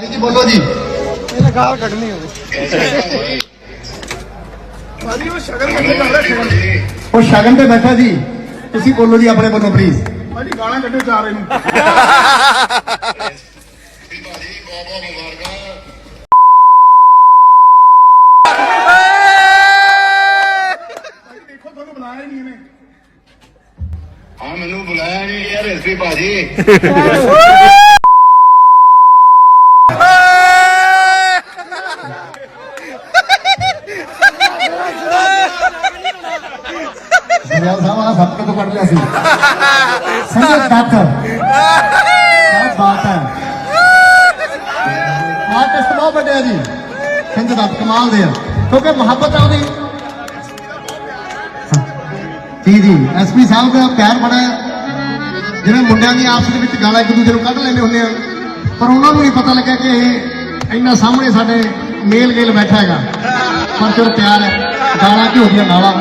ਭਾਈ ਜੀ ਬੋਲੋ ਜੀ। ਇਹਨੇ ਗਾਲ ਕੱਢਣੀ ਹੋਵੇ। ਭਾਜੀ ਉਹ ਸ਼ਗਨ ਕੱਢੇ ਜਾਂਦਾ ਸ਼ਗਨ ਉਹ ਸ਼ਗਨ ਤੇ ਬੈਠਾ ਜੀ। ਤੁਸੀਂ ਬੋਲੋ ਜੀ ਆਪਣੇ ਵੱਲੋਂ ਪਲੀਜ਼ ਭਾਜੀ ਗਾਲਾਂ ਕੱਢੇ ਚਾਰ ਇਹਨੂੰ। ਭਾਜੀ ਦੇਖੋ ਤੁਹਾਨੂੰ ਬੁਲਾਇਆ ਹੀ ਨਹੀਂ ਇਹਨੇ। ਹਾਂ ਮੈਨੂੰ ਬੁਲਾਇਆ ਨਹੀਂ ਯਾਰ ਐਸਪੀ ਭਾਜੀ। ਪੰਜਾਬ ਸਾਹਿਬ ਆ ਸਭ ਤੋਂ ਕੱਢ ਲਿਆ ਸੀ। ਸੰਜੇ ਦੱਤ ਕੀ ਬਾਤ ਹੈ। ਆਰਟਿਸਟ ਬਹੁਤ ਵੱਡੇ ਆ ਜੀ। ਸੰਜੇ ਦੱਤ ਕਮਾਲ ਦੇ ਆ। ਕਿਉਂਕਿ ਮੁਹੱਬਤ ਆ ਉਹਦੀ। ਜੀ ਜੀ ਐਸਪੀ ਸਾਹਿਬ ਦਾ ਪਿਆਰ ਬੜਾ ਹੈ ਜਿਵੇਂ ਮੁੰਡਿਆਂ ਦੀ ਆਪਸ ਦੇ ਵਿੱਚ ਗਾਲਾਂ ਇੱਕ ਦੂਜੇ ਨੂੰ ਕੱਢ ਲੈਂਦੇ ਹੁੰਦੇ ਆ। ਪਰ ਉਹਨਾਂ ਨੂੰ ਨਹੀਂ ਪਤਾ ਲੱਗਾ ਕਿ ਇਹ ਇੰਨਾ ਸਾਹਮਣੇ ਸਾਡੇ ਮੇਲ ਗੇਲ ਬੈਠਾ ਹੈਗਾ। ਪਰ ਚਲੋ ਪਿਆਰ ਹੈ। ਗਾਲਾਂ ਘਿਓ ਦੀਆਂ ਨਾਲਾਂ